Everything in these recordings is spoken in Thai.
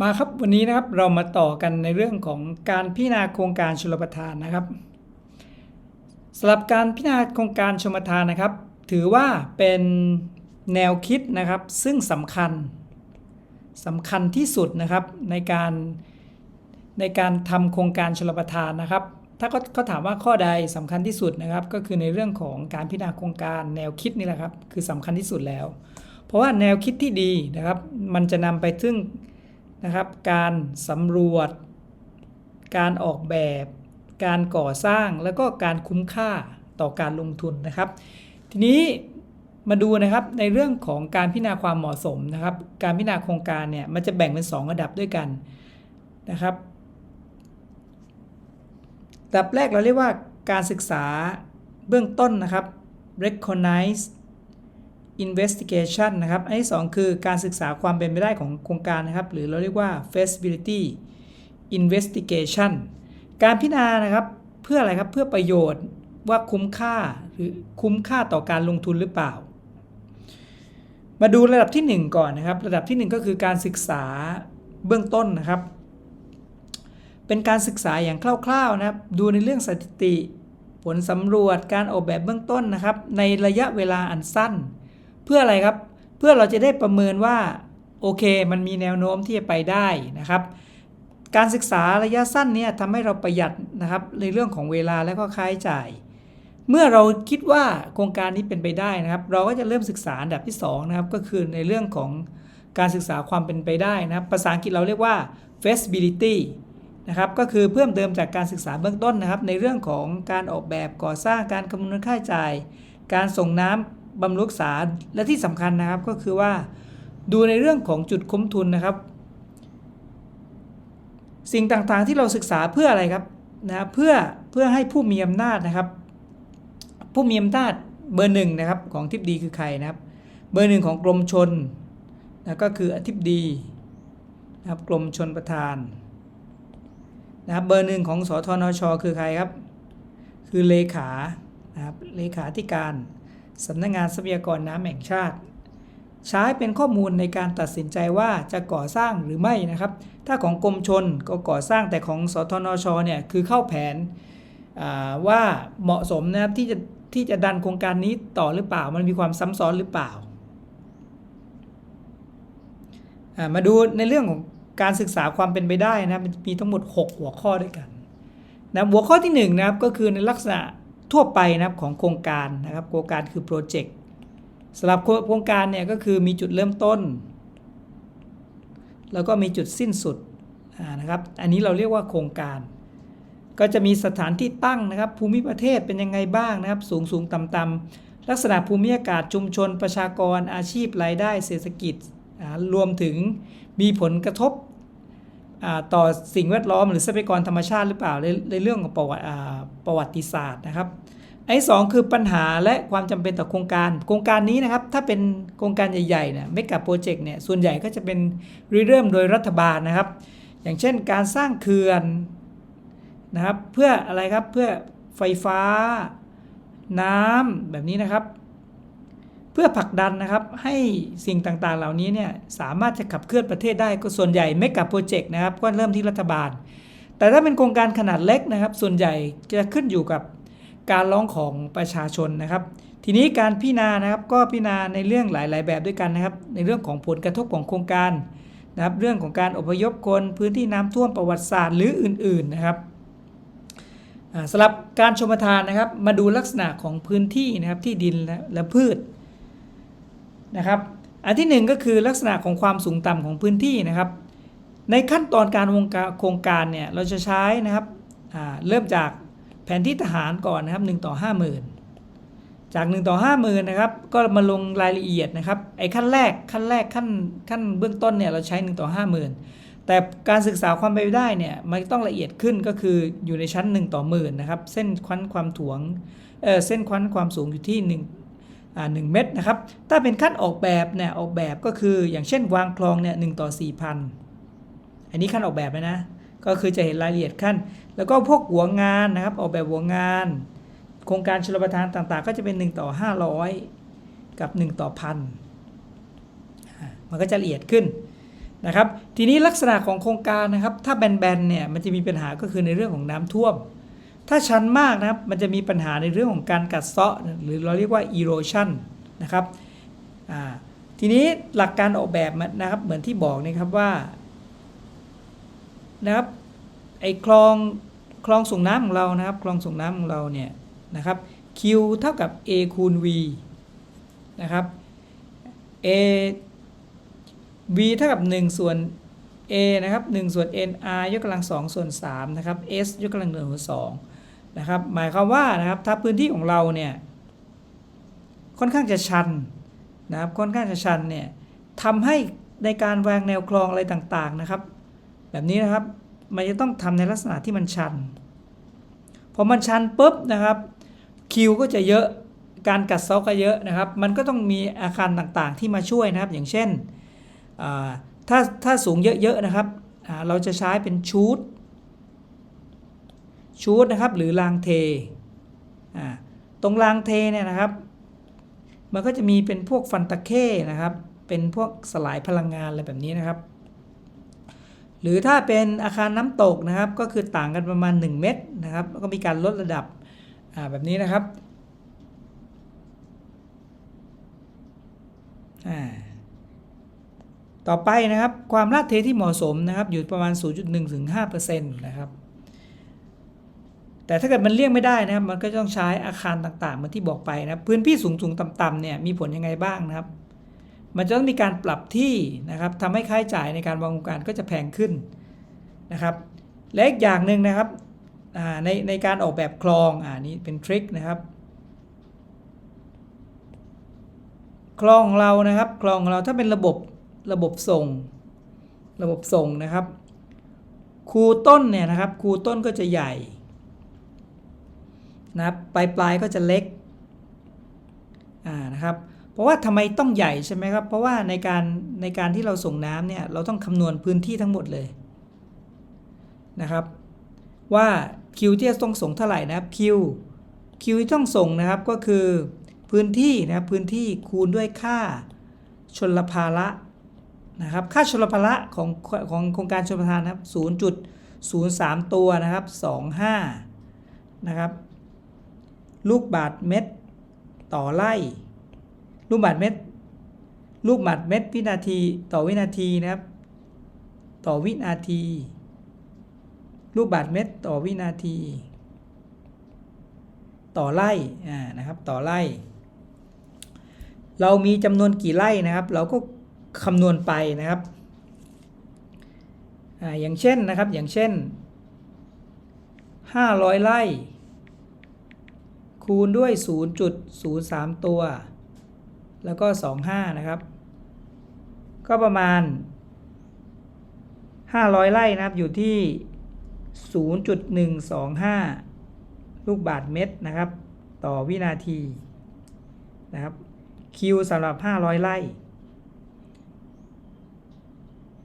มาครับวันนี้นะครับเรามาต่อกันในเรื่องของการพิจารณาโครงการชลประทานนะครับสำหรับการพิจารณาโครงการชลประทานนะครับ ถือว่าเป็นแนวคิดนะครับ ซึ่งสำคัญสำคัญที่สุดนะครับในการในการทำโครงการชลประทานนะครับ ถ้าเขาถามว่าข้อใดสำคัญที่สุดนะครับ ก็คือในเรื่องของการพิจารณาโครงการแนวคิดนี่แหละครับ คือสำคัญที่สุดแล้ว เพราะว่าแนวคิดที่ดีนะครับ มันจะนำไปถึง นะครับ การสำรวจ การออกแบบ การก่อสร้างแล้วก็การคุ้มค่าต่อการลงทุนนะครับ ทีนี้มาดูนะครับในเรื่องของการพิจารณาความเหมาะสมนะครับ การพิจารณาโครงการเนี่ยมันจะแบ่งเป็น 2 ระดับด้วยกันนะครับระดับแรกเราเรียกว่าการศึกษาเบื้องต้นนะครับ recognize investigation นะครับ อันที่ 2 คือการศึกษาความเป็นไปได้ของโครงการนะครับ หรือเราเรียกว่า feasibility investigation การพิจารณานะครับเพื่ออะไรครับเพื่อประโยชน์ว่าคุ้มค่าหรือคุ้มค่าต่อการลงทุนหรือเปล่า มาดูระดับที่ 1 ก่อนนะครับ ระดับที่ 1 ก็คือการศึกษาเบื้องต้นนะครับ เป็นการศึกษาอย่างคร่าวๆนะครับ ดูในเรื่องสถิติ ผลสำรวจการออกแบบเบื้องต้นนะครับ ในระยะเวลาอันสั้น เพื่ออะไรครับ เพื่อเราจะได้ประเมินว่าโอเค มันมีแนวโน้มที่จะไปได้นะครับ การศึกษาระยะสั้นเนี่ยทำให้เราประหยัดนะครับในเรื่องของเวลาและก็ค่าใช้จ่าย เมื่อเราคิดว่าโครงการนี้เป็นไปได้นะครับ เราก็จะเริ่มศึกษาอันดับที่2นะครับก็คือในเรื่องของการศึกษาความเป็นไปได้นะครับ ภาษาอังกฤษเราเรียกว่า feasibility นะครับก็คือเพิ่มเติมจากการศึกษาเบื้องต้นนะครับ ในเรื่องของการออกแบบก่อสร้างการคำนวณค่าใช้จ่าย การส่งน้ำ บำรุงสาและที่สำคัญนะครับก็คือว่า ดูในเรื่องของจุดคุ้มทุนนะครับ สิ่งต่างๆที่เราศึกษาเพื่ออะไรครับนะเพื่อเพื่อให้ผู้มีอำนาจนะครับ ผู้มีอำนาจเบอร์หนึ่งนะครับของทิพดีคือใครนะครับ เบอร์หนึ่งของกรมชนนะก็คืออธิบดีนะครับกรมชนประทานนะครับเบอร์หนึ่งของสทนช คือใครครับ คือเลขานะครับเลขาธิการ สำนักงงานทรัพยากรน้ำแห่งชาติ ใช้เป็นข้อมูลในการตัดสินใจว่าจะก่อสร้างหรือไม่นะครับ ถ้าของกรมชนก็ก่อสร้างแต่ของสทนชเนี่ยคือเข้าแผนว่าเหมาะสมนะครับที่จะที่จะดันโครงการนี้ต่อหรือเปล่า มันมีความซ้ำซ้อนหรือเปล่า มาดูในเรื่องของการศึกษาความเป็นไปได้นะมันมีทั้งหมด 6 หัวข้อด้วยกันนะหัวข้อที่1นนะครับก็คือในลักษณะ ทั่วไปนะครับของโครงการนะครับโครงการคือโปรเจกต์สำหรับโครงการเนี่ยก็คือมีจุดเริ่มต้น แล้วก็มีจุดสิ้นสุดนะครับ อันนี้เราเรียกว่าโครงการ ก็จะมีสถานที่ตั้งนะครับ ภูมิประเทศเป็นยังไงบ้างนะครับ สูงสูงต่ำต่ำลักษณะภูมิอากาศชุมชน ประชากรอาชีพรายได้ เศรษฐกิจรวมถึงมีผลกระทบ ต่อสิ่งแวดล้อมหรือทรัพยากรธรรมชาติหรือเปล่าในในเรื่องของประวัติประวัติศาสตร์นะครับไอ้สองคือปัญหาและความจำเป็นต่อโครงการ โครงการนี้นะครับ ถ้าเป็นโครงการใหญ่ๆเนี่ยไม่กับโปรเจกต์เนี่ยส่วนใหญ่ก็จะเป็นเริ่มโดยรัฐบาลนะครับ อย่างเช่นการสร้างเขื่อนนะครับเพื่ออะไรครับเพื่อไฟฟ้า น้ำแบบนี้นะครับ เพื่อผลักดันนะครับให้สิ่งต่างๆ เหล่านี้เนี่ยสามารถจะขับเคลื่อนประเทศได้ก็ส่วนใหญ่ไม่กับโปรเจกต์นะครับก็เริ่มที่รัฐบาล แต่ถ้าเป็นโครงการขนาดเล็กนะครับ ส่วนใหญ่จะขึ้นอยู่กับการร้องของประชาชนนะครับ ทีนี้การพิจารณานะครับก็พิจารณาในเรื่องหลาย ๆ แบบด้วยกันนะครับ ในเรื่องของผลกระทบของโครงการนะครับเรื่องของการอพยพคนพื้นที่น้ำท่วมประวัติศาสตร์หรืออื่น ๆ นะครับสำหรับการชมทานนะครับ มาดูลักษณะของพื้นที่นะครับที่ดินและพืช นะครับ อันที่ 1 ก็คือลักษณะของความสูงต่ำของพื้นที่นะครับ ในขั้นตอนการวงโครงการเนี่ยเราจะใช้นะครับเริ่มจากแผนที่ทหารก่อนนะครับ1ต่อ 50,000 จาก 1 ต่อ 50,000นะครับก็มาลงรายละเอียดนะครับไอ้ขั้นแรกขั้นแรกขั้นขั้นเบื้องต้นเนี่ยเราใช้ 1 ต่อ 50,000 แต่การศึกษาความเป็นไปได้เนี่ยมันต้องละเอียดขึ้นก็คืออยู่ในชั้น 1 ต่อหมื่นนะครับเส้นควันความถ่วงเออเส้นควันความสูงอยู่ที่ 1 หนึ่งเม็ดนะครับ ถ้าเป็นขั้นออกแบบเนี่ยออกแบบก็คืออย่างเช่นวางคลองเนี่ยหต่อ4,000อันนี้ขั้นออกแบบนะ ก็คือจะเห็นรายละเอียดขั้น แล้วก็พวกหัวงานนะครับออกแบบหัวงาน โครงการชลประทานต่างๆ ก็จะเป็น 1 ต่อ 500 กับ 1 ต่อพันมันก็จะละเอียดขึ้นนะครับ ทีนี้ลักษณะของโครงการนะครับ ถ้าแบนๆเนี่ยมันจะมีปัญหาก็คือในเรื่องของน้ำท่วม ถ้าชันมากนะครับ มันจะมีปัญหาในเรื่องของการกัดเซาะหรือเราเรียกว่า erosion นะครับทีนี้หลักการออกแบบมันนะครับ เหมือนที่บอกนะครับว่านะครับไอคลองคลองส่งน้ำของเรานะครับ คลองส่งน้ำของเราเนี่ยนะครับ Q เท่ากับ A คูณ V นะครับ A V เท่ากับ 1 ส่วน A นะครับ 1 ส่วน N R ยกกำลัง 2 ส่วน 3 นะครับ S ยกกำลัง1ส่วน2 นะครับ หมายความว่านะครับถ้าพื้นที่ของเราเนี่ยค่อนข้างจะชันนะครับค่อนข้างจะชันเนี่ยทำให้ในการวางแนวคลองอะไรต่างๆนะครับ แบบนี้นะครับมันจะต้องทำในลักษณะที่มันชันพอมันชันปุ๊บนะครับคิวก็จะเยอะการกัดเซาะก็เยอะนะครับ มันก็ต้องมีอาคารต่างๆที่มาช่วยนะครับ อย่างเช่นถ้าถ้าสูงเยอะๆนะครับเราจะใช้เป็นชูด ชูดนะครับหรือรางเทอ่าตรงรางเทเนี่ยนะครับ มันก็จะมีเป็นพวกฟันตะเข้นะครับ เป็นพวกสลายพลังงานอะไรแบบนี้นะครับ หรือถ้าเป็นอาคารน้ำตกนะครับ ก็คือต่างกันประมาณ 1 เมตรนะครับแล้วก็มีการลดระดับอ่าแบบนี้นะครับอ่าต่อไปนะครับ ความลาดเทที่เหมาะสมนะครับ อยู่ประมาณ 0.1ถึง5%นะครับ แต่ถ้าเกิดมันเลี่ยงไม่ได้นะครับมันก็ต้องใช้อาคารต่างๆเหมือนที่บอกไปนะพื้นที่สูงสูงต่ำๆเนี่ยมีผลยังไงบ้างนะครับ มันจะต้องมีการปรับที่นะครับทำให้ค่าใช้จ่ายในการวางโครงการก็จะแพงขึ้นนะครับและอีกอย่างหนึ่งนะครับในในการออกแบบคลองอ่านี้เป็นทริคนะครับคลองของเรานะครับคลองของเราถ้าเป็นระบบระบบส่ง ระบบส่งนะครับ คูต้นเนี่ยนะครับคูต้นก็จะใหญ่ นะครับปลายปลายก็จะเล็กอ่านะครับเพราะว่าทำไมต้องใหญ่ใช่ไหมครับ เพราะว่าในการในการที่เราส่งน้ำเนี่ยเราต้องคำนวณพื้นที่ทั้งหมดเลยนะครับว่าคิวที่จะต้องส่งเท่าไหร่นะครับคิวคิวที่ต้องส่งนะครับก็คือพื้นที่นะครับพื้นที่คูณด้วยค่าชนลภาระนะครับค่าชลภาระของของโครงการชลประทานนะครับ 0.03 ตัวนะครับ 25 นะครับ ลูกบาทเม็ดต่อไร่ ลูกบาทเม็ดลูกบาทเม็ดวินาทีต่อวินาทีนะครับ ต่อวินาที ลูกบาทเม็ดต่อวินาที ต่อไร่อ่านะครับ ต่อไร่ เรามีจำนวนกี่ไร่นะครับ เราก็คำนวณไปนะครับอ่าอย่างเช่นนะครับอย่างเช่น 500 ไร่ คูณด้วย 0.03 ตัว แล้วก็ 25 นะครับ ก็ประมาณ 500 ไร่นะครับอยู่ที่ 0.125 ลูกบาทเมตรนะครับ ต่อวินาทีนะครับคิวสำหรับ 500 ไร่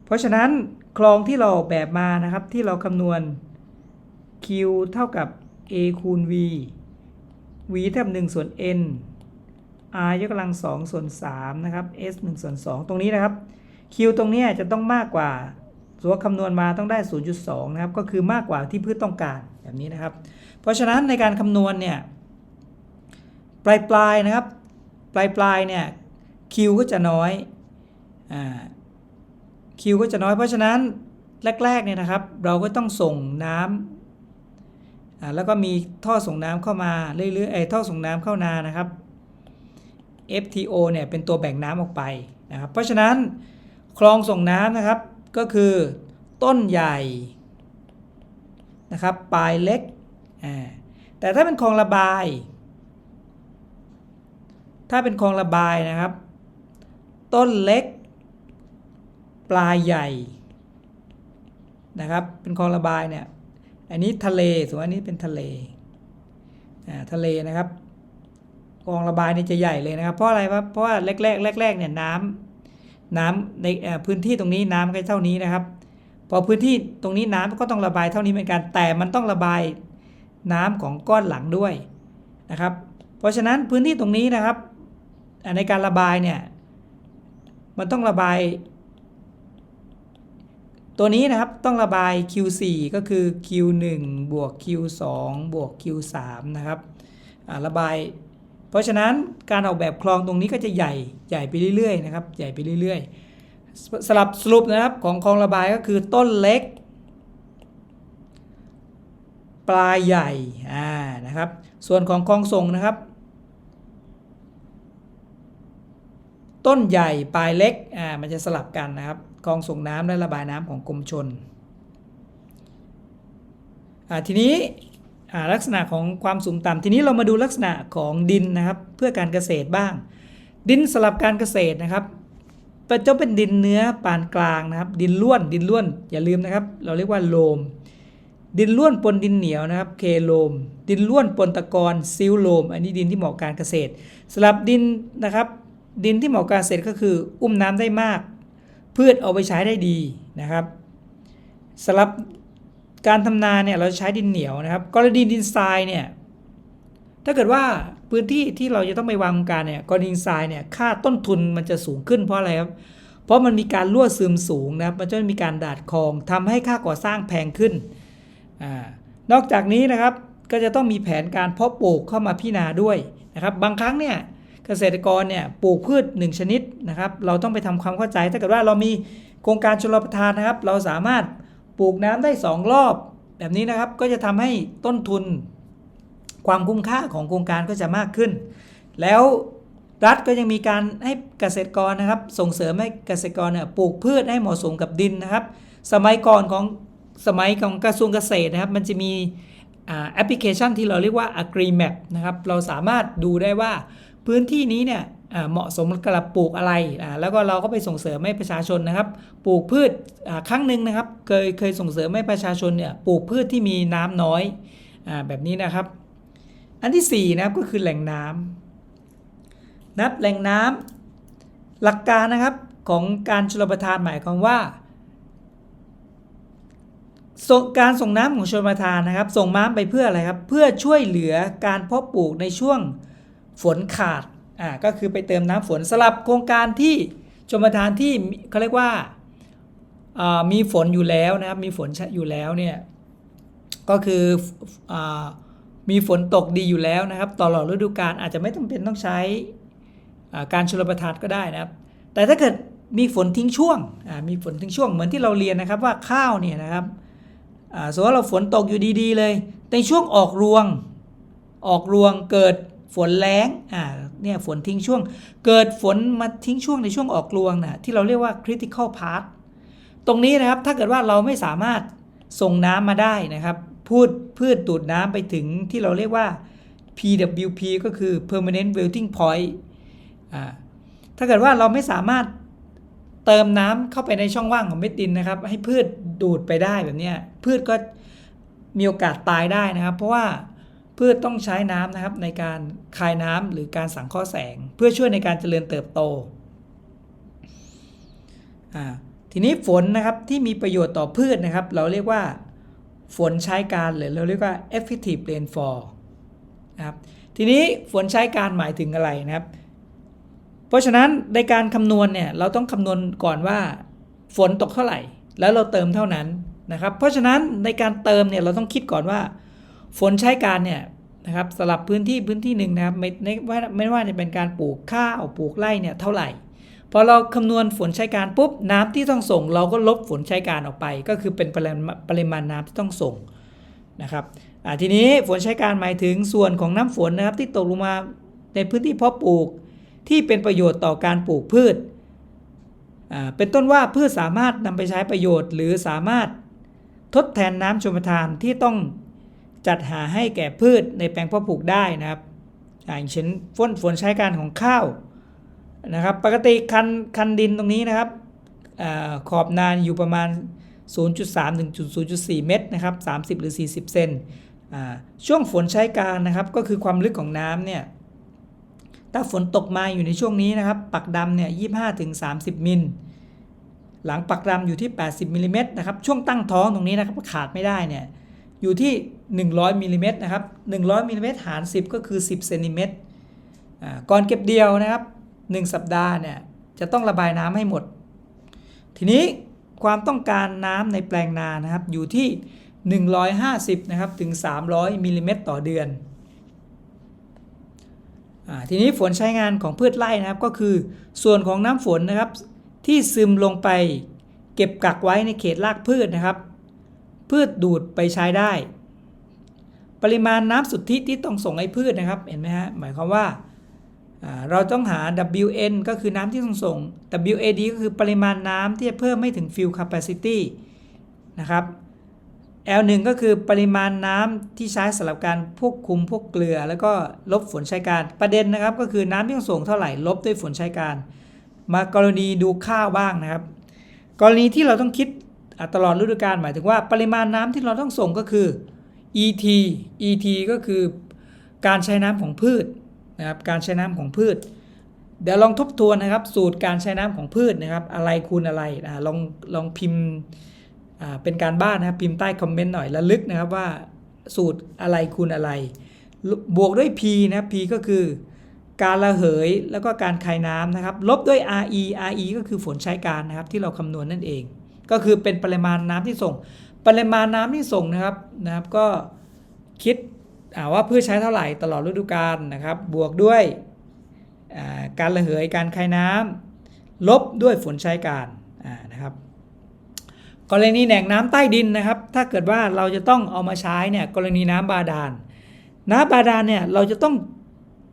เพราะฉะนั้นคลองที่เราออกแบบมานะครับที่เราคำนวณ Q เท่ากับ A คูณ V V เท่ากับ1ส่วน N R ยกกำลัง2ส่วน3นะครับ S 1ส่วน2ตรงนี้นะครับ Q ตรงนี้จะต้องมากกว่าตัวคำนวณมาต้องได้ 0.2 นะครับ ก็คือมากกว่าที่พืชต้องการแบบนี้นะครับ เพราะฉะนั้นในการคำนวณเนี่ยปลายปลายนะครับ ปลายปลายเนี่ย Q ก็จะน้อยอ่าคิวก็จะน้อย เพราะฉะนั้นแรกๆเนี่ยนะครับ เราก็ต้องส่งน้ำอ่า แล้วก็มีท่อส่งน้ำเข้ามาเรื่อยๆไอ้ท่อส่งน้ำเข้านานะครับ FTO เนี่ยเป็นตัวแบ่งน้ำออกไปนะครับเพราะฉะนั้นคลองส่งน้ำนะครับก็คือต้นใหญ่นะครับปลายเล็กแต่ถ้าเป็นคลองระบาย ถ้าเป็นคลองระบายนะครับ ต้นเล็ก ปลายใหญ่นะครับเป็นคลองระบายเนี่ย อันนี้ทะเลส่วนอันนี้เป็นทะเลอ่าทะเลนะครับคลองระบายนี่จะใหญ่เลยนะครับ เพราะอะไรครับเพราะว่าแรกแรกแรกแรกๆเนี่ยน้ำน้ำในพื้นที่ตรงนี้น้ำก็เท่านี้นะครับ พอพื้นที่ตรงนี้น้ำก็ต้องระบายเท่านี้เหมือนกันแต่มันต้องระบายน้ำของก้อนหลังด้วยนะครับ เพราะฉะนั้นพื้นที่ตรงนี้นะครับอ่าในการระบายเนี่ยมันต้องระบาย ตัวนี้นะครับต้องระบาย Q4 ก็คือ Q1 บวก Q2 บวก Q3 นะครับระบาย เพราะฉะนั้นการออกแบบคลองตรงนี้ก็จะใหญ่ใหญ่ไปเรื่อยๆนะครับใหญ่ไปเรื่อยๆสสลับสรุปนะครับของคลองระบายก็คือต้นเล็ก ปลายใหญ่อ่านะครับส่วนของคลองส่งนะครับ ต้นใหญ่ปลายเล็กอ่ามันจะสลับกันนะครับ คลองส่งน้ำและระบายน้ำของกรมชนทีนี้ลักษณะของความสูงต่ำทีนี้เรามาดูลักษณะของดินนะครับเพื่อการเกษตรบ้าง ดินสลับการเกษตรนะครับจะเป็นดินเนื้อปานกลางนะครับ ดินล้วน ดินล้วนอย่าลืมนะครับ เราเรียกว่าโลม ดินล้วนปนดินเหนียวนะครับเคโลม ดินล้วนปนตะกอนซิลโลม อันนี้ดินที่เหมาะการเกษตรสำหรับดินนะครับ ดินที่เหมาะการเกษตรก็คือ อุ้มน้ำได้มาก พืชเอาไปใช้ได้ดีนะครับสำหรับการทำนาเนี่ยเราใช้ดินเหนียวนะครับ กรณีดินทรายเนี่ยถ้าเกิดว่าพื้นที่ที่เราจะต้องไปวางการเนี่ยกรณีดินทรายเนี่ยค่าต้นทุนมันจะสูงขึ้นเพราะอะไรครับเพราะมันมีการรั่วซึมสูงนะครับมันจะมีการดาดคลองทำให้ค่าก่อสร้างแพงขึ้นอานอกจากนี้นะครับก็จะต้องมีแผนการเพาะปลูกเข้ามาพิจารณาด้วยนะครับ บางครั้งเนี่ย เกษตรกรเนี่ยปลูกพืช 1 ชนิดนะครับเราต้องไปทำความเข้าใจ ถ้าเกิดว่าเรามีโครงการชลประทานนะครับ เราสามารถปลูกน้ำได้ 2 รอบ แบบนี้นะครับก็จะทำให้ต้นทุน ความคุ้มค่าของโครงการก็จะมากขึ้น แล้วรัฐก็ยังมีการให้เกษตรกรนะครับ ส่งเสริมให้เกษตรกรเนี่ยปลูกพืชให้เหมาะสมกับดินนะครับ สมัยก่อนของสมัยของกระทรวงเกษตรนะครับ มันจะมีแอปพลิเคชันที่เราเรียกว่า AgriMap นะครับเราสามารถดูได้ว่า พื้นที่นี้เนี่ยเหมาะสมกับปลูกอะไร แล้วก็เราก็ไปส่งเสริมให้ประชาชนนะครับ ปลูกพืชครั้งหนึ่งนะครับ เคยเคยส่งเสริมให้ประชาชนเนี่ยปลูกพืชที่มีน้ำน้อยอแบบนี้นะครับ อันที่4นะครับก็คือแหล่งน้ำนับแหล่งน้ำหลักการนะครับของการชลประทานหมายความว่าการส่งน้ำของชลประทานนะครับ ส่งน้ำไปเพื่ออะไรครับ เพื่อช่วยเหลือการเพาะปลูกในช่วง ฝนขาดอ่าก็คือไปเติมน้ำฝนสลับโครงการที่ชมประทานที่เขาเรียกว่ามีฝนอยู่แล้วนะครับมีฝนอยู่แล้วเนี่ยก็คืออมีฝนตกดีอยู่แล้วนะครับตลอดฤดูกาลอาจจะไม่ต้องเป็นต้องใช้การชลประทานก็ได้นะครับ แต่ถ้าเกิดมีฝนทิ้งช่วงมีฝนทิ้งช่วงเหมือนที่เราเรียนนะครับว่าข้าวเนี่ยนะครับสมมติว่าเราฝนตกอยู่ดีๆเลย ในช่วงออกรวงออกรวงเกิด ฝนแล้งอ่าเนี่ยฝนทิ้งช่วง เกิดฝนมาทิ้งช่วงในช่วงออกรวงนะที่เราเรียกว่า critical path ตรงนี้นะครับถ้าเกิดว่าเราไม่สามารถส่งน้ำมาได้นะครับพูดพืชดูดน้ำไปถึงที่เราเรียกว่า PWP ก็คือ permanent wilting point อ่าถ้าเกิดว่าเราไม่สามารถเติมน้ำเข้าไปในช่องว่างของเม็ดดินนะครับ ให้พืชดูดไปได้แบบนี้พืชก็มีโอกาสตายได้นะครับ เพราะว่า พืชต้องใช้น้ำนะครับในการคายน้ำหรือการสังเคราะห์แสง เพื่อช่วยในการเจริญเติบโต ทีนี้ฝนนะครับที่มีประโยชน์ต่อพืชนะครับ เราเรียกว่าฝนใช้การหรือเราเรียกว่า effective rainfall นะครับทีนี้ฝนใช้การหมายถึงอะไรนะครับ เพราะฉะนั้นในการคำนวณเนี่ยเราต้องคำนวณก่อนว่าฝนตกเท่าไหร่ แล้วเราเติมเท่านั้นนะครับ เพราะฉะนั้นในการเติมเนี่ยเราต้องคิดก่อนว่า ฝนใช้การเนี่ยนะครับสลับพื้นที่พื้นที่หนึ่งนะครับไม่ไม่ว่าไม่ว่าจะเป็นการปลูกข้าวปลูกไร่เนี่ยเท่าไหร่พอเราคำนวณฝนใช้การปุ๊บน้ำที่ต้องส่ง เราก็ลบฝนใช้การออกไป ก็คือเป็นปริมาณปริมาณน้ำที่ต้องส่งนะครับทีนี้ฝนใช้การหมายถึงส่วนของน้ำฝนนะครับที่ตกลงมาในพื้นที่เพาะปลูกที่เป็นประโยชน์ต่อการปลูกพืชเป็นต้นว่าพืชสามารถนำไปใช้ประโยชน์ หรือสามารถทดแทนน้ำชมทานที่ต้อง จัดหาให้แก่พืชในแปลงเพาะปลูกได้นะครับอย่างเช่นฝนฝนใช้การของข้าวนะครับ ปกติคันคันดินตรงนี้นะครับอขอบนานอยู่ประมาณ 0.3ถึง0.4 เมตรนะครับ30 หรือ 40 เซนช่วงฝนใช้การนะครับก็คือความลึกของน้ำเนี่ยถ้าฝนตกมาอยู่ในช่วงนี้นะครับ ปักดำเนี่ย25ถึง30 มิล หลังปักดำอยู่ที่ 80มิลลิเมตรนะครับ ช่วงตั้งท้องตรงนี้นะครับขาดไม่ได้เนี่ย อยู่ที่ 100มิลลิเมตรนะครับ100มิลลิเมตรหาร 10 ก็คือ 10เซนติเมตรก่อนเก็บเดียวนะครับ 1 สัปดาห์เนี่ยจะต้องระบายน้ำให้หมด ทีนี้ความต้องการน้ำในแปลงนานะครับอยู่ที่ 150นะครับถึง 300มิลลิเมตรต่อเดือนอทีนี้ฝนใช้งานของพืชไร่นะครับก็คือส่วนของน้ำฝนนะครับที่ซึมลงไป เก็บกักไว้ในเขตรากพืชนะครับ พืชดูดไปใช้ได้ ปริมาณน้ำสุทธิที่ต้องส่งให้พืชนะครับเห็นไหมฮะหมายความว่าเราต้องหา WN ก็คือน้ำที่ต้องส่ง WAD ก็คือปริมาณน้ำที่จะเพิ่มไม่ถึง fill capacity นะครับ L1 ก็คือปริมาณน้ำที่ใช้สำหรับการควบคุมพวกเกลือ แล้วก็ลบฝนใช้การประเด็นนะครับ ก็คือน้ำที่ต้องส่งเท่าไหร่ลบด้วยฝนใช้การ มากรณีดูข้าวบ้างนะครับ กรณีที่เราต้องคิด ตลอดฤดูกาลหมายถึงว่าปริมาณน้ำที่เราต้องส่งก็คือ ET ET ก็คือการใช้น้ำของพืชนะครับการใช้น้ำของพืช เดี๋ยวลองทบทวนนะครับ สูตรการใช้น้ำของพืชนะครับ อะไรคูณอะไรอะลองลองพิมพ์อ่าเป็นการบ้านนะครับพิมพ์ใต้คอมเมนต์หน่อยระลึกนะครับว่าสูตรอะไรคูณอะไร บวกด้วย P นะ P ก็คือการระเหยแล้วก็การคายน้ำนะครับ ลบด้วย RE RE ก็คือฝนใช้การนะครับที่เราคำนวณนั่นเอง ก็คือเป็นปริมาณน้ำที่ส่ง ปริมาณน้ำที่ส่งนะครับนะครับ ก็คิดอ่าว่าพืชใช้เท่าไหร่ตลอดฤดูกาลนะครับ บวกด้วยการระเหยการคายน้ำลบด้วยฝนใช้การนะครับกรณีแหล่งน้ำใต้ดินนะครับ ถ้าเกิดว่าเราจะต้องเอามาใช้เนี่ยกรณีน้ำบาดาล น้ำบาดาลเนี่ยเราจะต้อง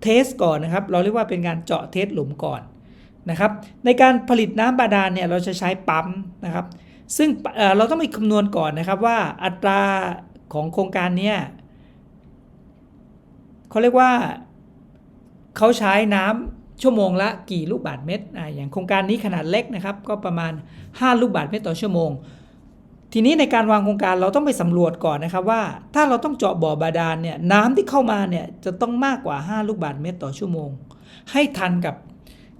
เทสก่อนนะครับ เราเรียกว่าเป็นการเจาะเทสหลุมก่อนนะครับ ในการผลิตน้ำบาดาลเนี่ยเราจะใช้ปั๊มนะครับ ซึ่งเเราต้องไปคำนวณก่อนนะครับว่าอัตราของโครงการเนี้ยเขาเรียกว่าเขาใช้น้ำชั่วโมงละกี่ลูกบาศก์เมตรอ่าอย่างโครงการนี้ขนาดเล็กนะครับ ก็ประมาณ 5 ลูกบาศก์เมตรต่อชั่วโมง ทีนี้ในการวางโครงการเราต้องไปสำรวจก่อนนะครับว่า ถ้าเราต้องเจาะบ่อบาดาลเนี่ยน้ำที่เข้ามาเนี่ยจะต้องมากกว่า 5 ลูกบาศก์เมตรต่อชั่วโมง ให้ทันกับ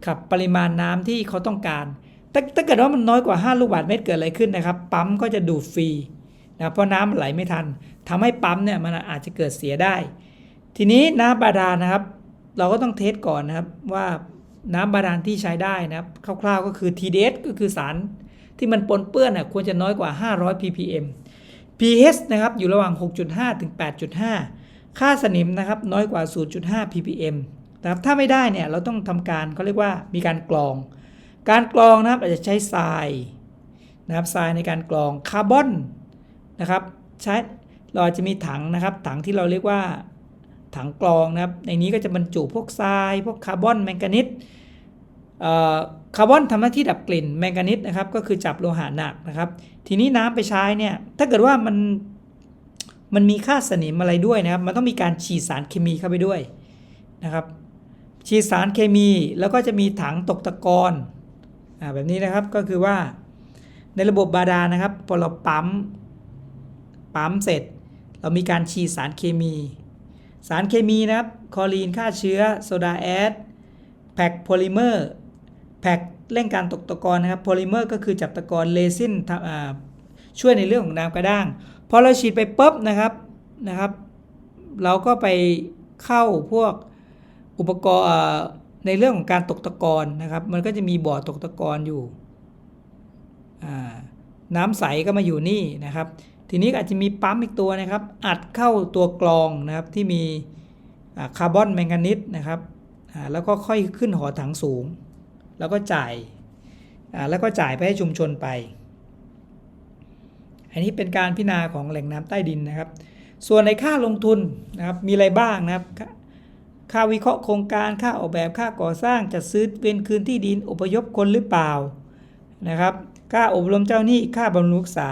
กับปริมาณน้ำที่เขาต้องการ ถ้าถ้าเกิดว่ามันน้อยกว่า 5 ลูกบาศก์เมตรเกิดอะไรขึ้นนะครับ ปั๊มก็จะดูดฟรีนะเพราะน้ำมันไหลไม่ทันทำให้ปั๊มเนี่ยมันอาจจะเกิดเสียได้ ทีนี้น้ำบาดาลนะครับ เราก็ต้องเทสก่อนนะครับว่าน้ำบาดาลที่ใช้ได้นะครับคร่าวๆก็คือ TDS ก็คือสารที่มันปนเปื้อนน่ะควรจะน้อยกว่า 500 ppm pH นะครับอยู่ระหว่าง 6.5 ถึง 8.5 ค่าสนิมนะครับน้อยกว่า 0.5 ppm นะครับถ้าไม่ได้เนี่ยเราต้องทำการเขาเรียกว่ามีการกรอง การกรองนะครับอาจจะใช้ทรายนะครับทรายในการกรองคาร์บอนนะครับใช้เราอาจจะมีถังนะครับ ถังที่เราเรียกว่าถังกรองนะครับ ในนี้ก็จะบรรจุพวกทราย พวกคาร์บอนแมงกานีสคาร์บอนทำหน้าที่ดับกลิ่นแมงกานีสนะครับก็คือจับโลหะหนักนะครับ ทีนี้น้ำไปใช้เนี่ยถ้าเกิดว่ามันมันมีค่าสนิมอะไรด้วยนะครับ มันต้องมีการฉีดสารเคมีเข้าไปด้วยนะครับฉีดสารเคมีแล้วก็จะมีถังตกตะกอน แบบนี้นะครับก็คือว่าในระบบบาดาลนะครับพอเราปั๊มปั๊มเสร็จ เรามีการฉีดสารเคมี สารเคมีนะครับคอรีนฆ่าเชื้อโซดาแอดแพ็กโพลิเมอร์แพ็กเร่งการตกตะกอนนะครับโพลิเมอร์ก็คือจับตะกอนเลซินช่วยในเรื่องของน้ำกระด้างพอเราฉีดไปปุ๊บนะครับนะครับ เราก็ไปเข้าพวกอุปกรณ์ ในเรื่องของการตกตะกอนนะครับ มันก็จะมีบ่อตกตะกอนอยู่ น้ำใสก็มาอยู่นี่นะครับ ทีนี้อาจจะมีปั๊มอีกตัวนะครับ อัดเข้าตัวกรองนะครับที่มีคาร์บอนแมงกานีสนะครับแล้วก็ค่อยขึ้นหอถังสูง แล้วก็จ่ายแล้วก็จ่ายไปให้ชุมชนไป อันนี้เป็นการพิจารณาของแหล่งน้ำใต้ดินนะครับ ส่วนในค่าลงทุนนะครับมีอะไรบ้างนะครับ ค่าวิเคราะห์โครงการค่าออกแบบค่าก่อสร้างจัดซื้อเวนคืนที่ดินอพยพคนหรือเปล่านะครับค่าอบรมเจ้าหนี้ค่าบำรุงรักษา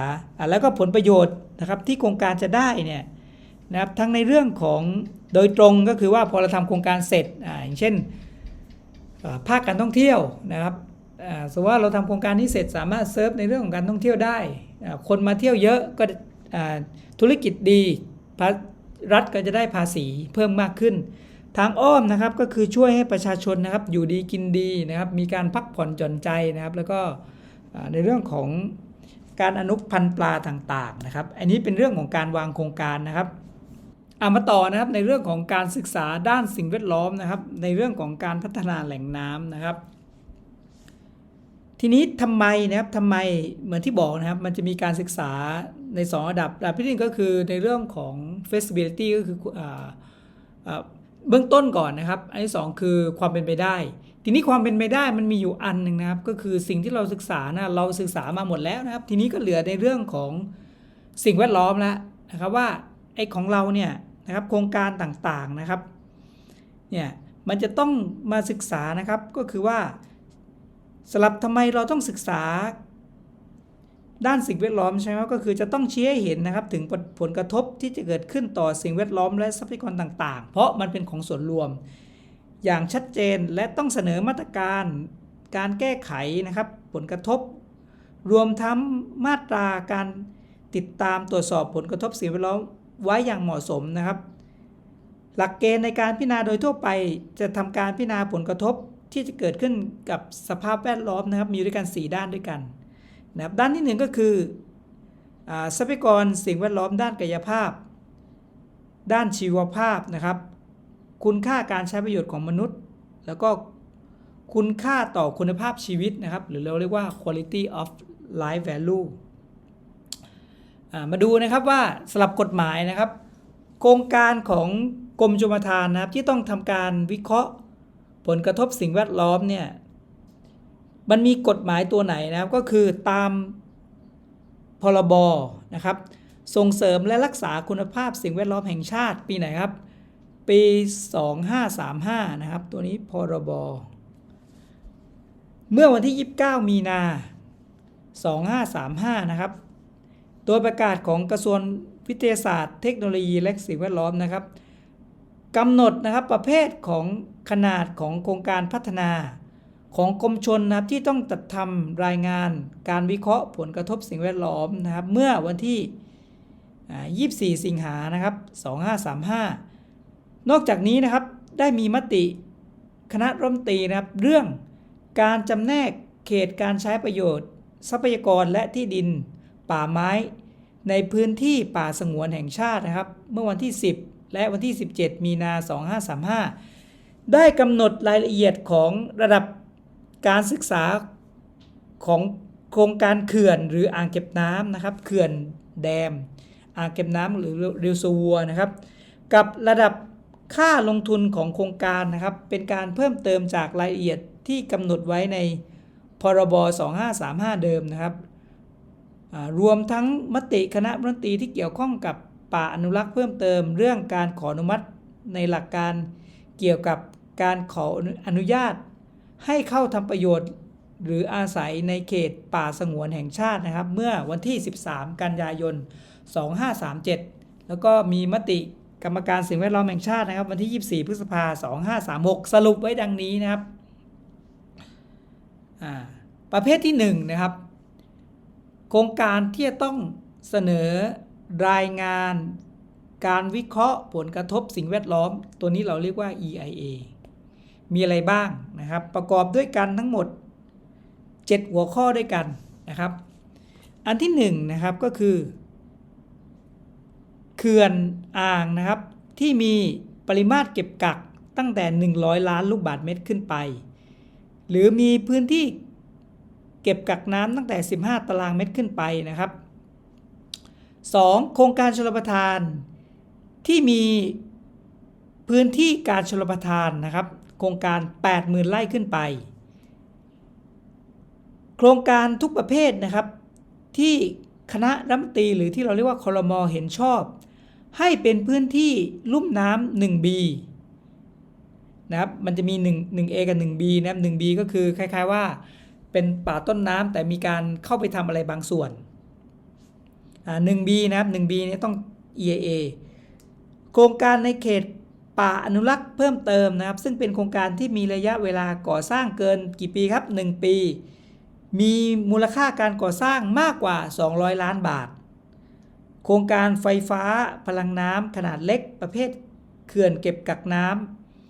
แล้วก็ผลประโยชน์นะครับที่โครงการจะได้เนี่ยนะครับทั้งในเรื่องของโดยตรงก็คือว่าพอเราทำโครงการเสร็จออย่างเช่นภาคการท่องเที่ยวนะครับสมมติว่าเราทำโครงการนี้เสร็จสามารถเซิร์ฟในเรื่องของการท่องเที่ยวได้ คนมาเที่ยวเยอะก็ธุรกิจดีรัฐก็จะได้ภาษีเพิ่มมากขึ้น ทางอ้อมนะครับก็คือช่วยให้ประชาชนนะครับอยู่ดีกินดีนะครับมีการพักผ่อนหย่อนใจนะครับ แล้วก็ในเรื่องของการอนุพันธ์ปลาต่างๆนะครับอันนี้เป็นเรื่องของการวางโครงการนะครับเอามาต่อนะครับในเรื่องของการศึกษาด้านสิ่งแวดล้อมนะครับ ในเรื่องของการพัฒนาแหล่งน้ำนะครับ ทีนี้ทำไมนะครับทำไมเหมือนที่บอกนะครับ มันจะมีการศึกษาใน 2 ระดับระดับที่หนึ่งก็คือในเรื่องของ feasibility ก็คืออาอ่า เบื้องต้นก่อนนะครับ อันที่ 2 คือความเป็นไปได้ ทีนี้ความเป็นไปได้มันมีอยู่อันหนึ่งนะครับ ก็คือสิ่งที่เราศึกษานะเราศึกษามาหมดแล้วนะครับ ทีนี้ก็เหลือในเรื่องของสิ่งแวดล้อมแล้วนะครับว่าไอ้ของเราเนี่ยนะครับโครงการต่างๆนะครับเนี่ยมันจะต้องมาศึกษานะครับก็คือว่าสำหรับทำไมเราต้องศึกษา ด้านสิ่งแวดล้อมใช่ไหมก็คือจะต้องชี้ให้เห็นนะครับถึงผลกระทบที่จะเกิดขึ้นต่อสิ่งแวดล้อมและทรัพยากรต่าง ๆ เพราะมันเป็นของส่วนรวม อย่างชัดเจนและต้องเสนอมาตรการการแก้ไขนะครับ ผลกระทบ รวมทั้งมาตราการติดตามตรวจสอบผลกระทบสิ่งแวดล้อมไว้อย่างเหมาะสมนะครับ หลักเกณฑ์ในการพิจารณาโดยทั่วไป จะทำการพิจารณาผลกระทบที่จะเกิดขึ้นกับสภาพแวดล้อมนะครับ มีด้วยกัน 4 ด้านด้วยกัน นะครับด้านที่1ก็คือทรัพยากรสิ่งแวดล้อมด้านกายภาพ ด้านชีวภาพนะครับ คุณค่าการใช้ประโยชน์ของมนุษย์ แล้วก็คุณค่าต่อคุณภาพชีวิตนะครับ หรือเราเรียกว่า quality of life value มาดูนะครับว่าสลับกฎหมายนะครับ โครงการของกรมชลประทานนะครับที่ต้องทำการวิเคราะห์ ผลกระทบสิ่งแวดล้อมเนี่ย มันมีกฎหมายตัวไหนนะครับก็คือตามพรบนะครับส่งเสริมและรักษาคุณภาพสิ่งแวดล้อมแห่งชาติปีไหนครับ ปี 2535 นะครับ ตัวนี้พรบ เมื่อวันที่ 29 มีนา 2535 นะครับ โดยประกาศของกระทรวงวิทยาศาสตร์ เทคโนโลยีและสิ่งแวดล้อมนะครับกำหนดนะครับประเภทของขนาดของโครงการพัฒนา ของกรมชนนะครับที่ต้องจัดทำรายงานการวิเคราะห์ผลกระทบสิ่งแวดล้อมนะครับเมื่อวันที่ 24 สิงหานะครับ 2535 นอกจากนี้นะครับได้มีมติคณะรัฐมนตรีนะครับเรื่องการจำแนกเขตการใช้ประโยชน์ ทรัพยากรและที่ดินป่าไม้ ในพื้นที่ป่าสงวนแห่งชาตินะครับ เมื่อวันที่ 10 และวันที่ 17 มีนา 2535 ได้กำหนดรายละเอียดของระดับ การศึกษาของโครงการเขื่อนหรืออ่างเก็บน้ำนะครับเขื่อนแดม อ่างเก็บน้ำหรือริวซัวนะครับ กับระดับค่าลงทุนของโครงการนะครับ เป็นการเพิ่มเติมจากรายละเอียดที่กำหนดไว้ในพรบ 2535 เดิมนะครับรวมทั้งมติคณะรัฐมนตรีที่เกี่ยวข้องกับป่าอนุรักษ์เพิ่มเติมเรื่องการขออนุมัติในหลักการเกี่ยวกับการขออนุญาต ให้เข้าทำประโยชน์หรืออาศัยในเขตป่าสงวนแห่งชาตินะครับ เมื่อวันที่ 13 กันยายน 2537 แล้วก็มีมติกรรมการสิ่งแวดล้อมแห่งชาตินะครับ วันที่ 24 พฤษภาคม2536 สรุปไว้ดังนี้นะครับ ประเภทที่ 1 นะครับ โครงการที่จะต้องเสนอรายงานการวิเคราะห์ผลกระทบสิ่งแวดล้อม ตัวนี้เราเรียกว่า EIA มีอะไรบ้างนะครับ ประกอบด้วยกันทั้งหมด 7 หัวข้อด้วยกันนะครับ อันที่1นนะครับก็คือเขื่อนอ่างนะครับที่มีปริมาตรเก็บกักตั้งแต่ 100 ล้านลูกบาศก์เมตรขึ้นไป หรือมีพื้นที่เก็บกักน้ำตั้งแต่ 15 ตารางเมตรขึ้นไปนะครับ 2. โครงการชลประทานที่มีพื้นที่การชลประทานนะครับ ครงการ 80,000 ไร่ขึ้นไป โครงการทุกประเภทนะครับ ที่คณะรัฐมนตรีหรือที่เราเรียกว่าคอรมอเห็นชอบ ให้เป็นพื้นที่ลุ่มน้ำ 1B นะครับมันจะมี 1 1A กับ 1B นะครับ 1B ก็คือคล้าย ๆว่าเป็นป่าต้นน้ำแต่มีการเข้าไปทำอะไรบางส่วนอ่า 1B นะครับ 1B นี้ต้อง EIA โครงการในเขต ป่าอนุรักษ์เพิ่มเติมนะครับ ซึ่งเป็นโครงการที่มีระยะเวลาก่อสร้างเกินกี่ปีครับ 1 ปี มีมูลค่าการก่อสร้างมากกว่า 200 ล้านบาท โครงการไฟฟ้าพลังน้ำขนาดเล็กประเภทเขื่อนเก็บกักน้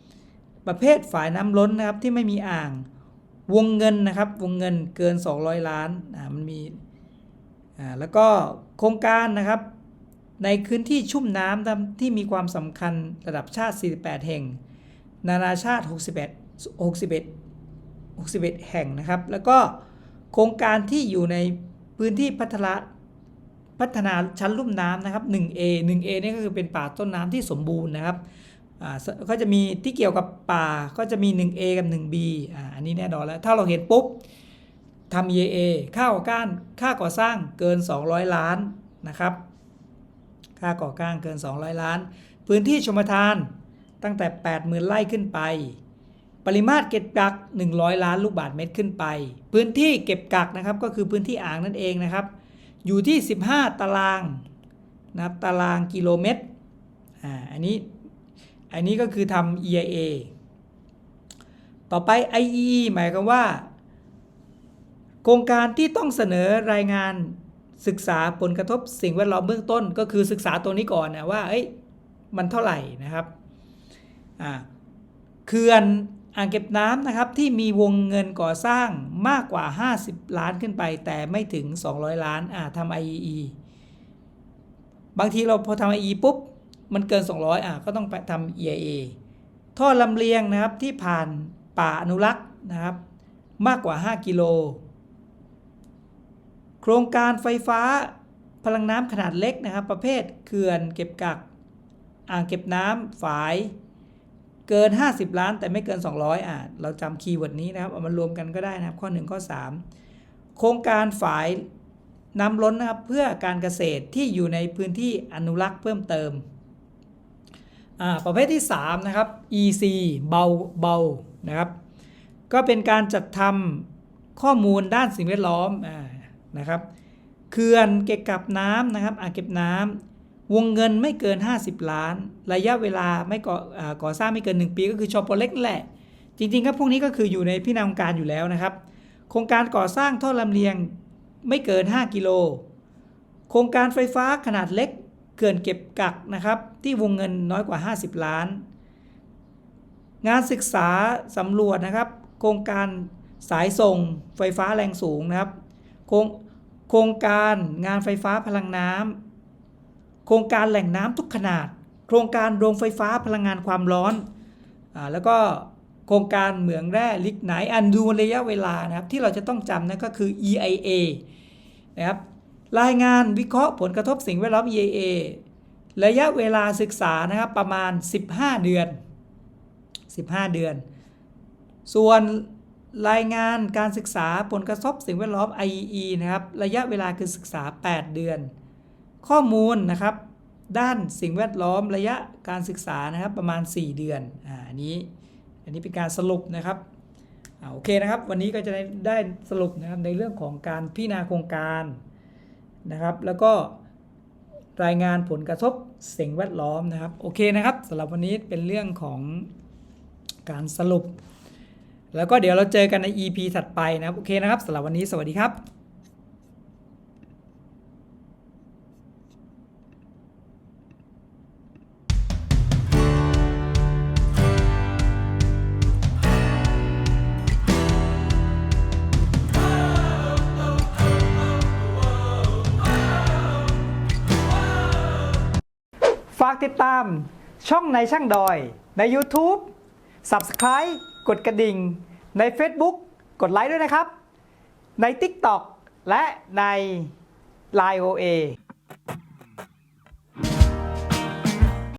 ำประเภทฝายน้ำล้นนะครับที่ไม่มีอ่าง วงเงินนะครับวงเงินเกิน 200 ล้านอ่ามันมีอ่าแล้วก็โครงการนะครับ ในพื้นที่ชุ่มน้ำที่มีความสำคัญระดับชาติ 48 แห่ง นานาชาติ 61 61 61 แห่งนะครับ แล้วก็โครงการที่อยู่ในพื้นที่พัฒนาพัฒนาชั้นลุ่มน้ำนะครับ 1A 1A นี่ก็คือเป็นป่าต้นน้ำที่สมบูรณ์นะครับก็จะมีที่เกี่ยวกับป่าก็จะมี 1A กับ 1B อ่าอันนี้แน่นอนแล้ว ถ้าเราเห็นปุ๊บทำ EA ค่าก่อสร้างค่าก่อสร้างเกิน 200 ล้านนะครับ ค่าก่อสร้างเกิน 200 ล้าน พื้นที่ชมทานตั้งแต่ 80,000ไร่ขึ้นไป ปริมาตรเก็บกัก 100 ล้านลูกบาศก์เมตรขึ้นไป พื้นที่เก็บกักนะครับก็คือพื้นที่อ่างนั่นเองนะครับ อยู่ที่ 15 ตารางนะครับตารางกิโลเมตรอ่าอันนี้อันนี้ก็คือทำ EIA ต่อไป IEE หมายความว่า โครงการที่ต้องเสนอรายงาน ศึกษาผลกระทบสิ่งแวดล้อมเบื้องต้น ก็คือศึกษาตัวนี้ก่อนนะว่าเอ้ยมันเท่าไหร่นะครับอ่าเขื่อนอ่างเก็บน้ำนะครับที่มีวงเงินก่อสร้างมากกว่า 50 ล้านขึ้นไป แต่ไม่ถึง 200 ล้านอ่าทำ IEE บางทีเราพอทำ IEE ปุ๊บ มันเกิน 200อะก็ต้องไปทำ EIA ท่อลำเลียงนะครับที่ผ่านป่าอนุรักษ์นะครับ มากกว่า 5 กิโล โครงการไฟฟ้าพลังน้ำขนาดเล็กนะครับ ประเภทเขื่อนเก็บกักอ่างเก็บน้ำฝายเกิน 50 ล้าน แต่ไม่เกิน 200อะเราจำคีย์เวิร์ดนี้นะครับเอามารวมกันก็ได้นะครับ ข้อ 1 ข้อ 3 โครงการฝายน้ำล้นนะครับเพื่อการเกษตรที่อยู่ในพื้นที่อนุรักษ์เพิ่มเติมประเภทที่ 3 นะครับ EC เบาเบานะครับ ก็เป็นการจัดทำข้อมูลด้านสิ่งแวดล้อมอ่า นะครับเขื่อนเก็บกักน้ำนะครับอ่างเก็บน้ำวงเงินไม่เกิน 50 ล้าน ระยะเวลาไม่ก่อก่อสร้างไม่เกิน 1 ปีก็คือชอปเล็กแหละ จริงๆครับพวกนี้ก็คืออยู่ในพิจารณาการอยู่แล้วนะครับ โครงการก่อสร้างท่อลำเลียงไม่เกิน 5 กิโล โครงการไฟฟ้าขนาดเล็กเขื่อนเก็บกักนะครับ ที่วงเงินน้อยกว่า 50 ล้าน งานศึกษาสำรวจนะครับ โครงการสายส่งไฟฟ้าแรงสูงนะครับโครง โครงการงานไฟฟ้าพลังน้ำโครงการแหล่งน้ำทุกขนาด โครงการโรงไฟฟ้าพลังงานความร้อนอ่าแล้วก็โครงการเหมืองแร่ลิกไหนอันดูระยะเวลานะครับที่เราจะต้องจำนั่นก็คือ EIA นะครับรายงานวิเคราะห์ผลกระทบสิ่งแวดล้อม EIA ระยะเวลาศึกษานะครับประมาณ 15 เดือน 15 เดือน ส่วน รายงานการศึกษาผลกระทบสิ่งแวดล้อม IEE นะครับ ระยะเวลาคือศึกษา 8 เดือน ข้อมูลนะครับ ด้านสิ่งแวดล้อมระยะการศึกษานะครับประมาณ 4 เดือนอ่าอันนี้อันนี้เป็นการสรุปนะครับอ่าโอเคนะครับ วันนี้ก็จะได้ได้สรุปนะครับในเรื่องของการพิจารณาโครงการนะครับ แล้วก็รายงานผลกระทบสิ่งแวดล้อมนะครับโอเคนะครับสำหรับวันนี้เป็นเรื่องของการสรุป แล้วก็เดี๋ยวเราเจอกันใน EP ถัดไปนะครับ โอเคนะครับสำหรับวันนี้สวัสดีครับฝากติดตามช่องในช่างดอยใน YouTube Subscribe กดกระดิ่ง ใน Facebook กดไลค์ด้วยนะครับ ใน TikTok และใน Line OA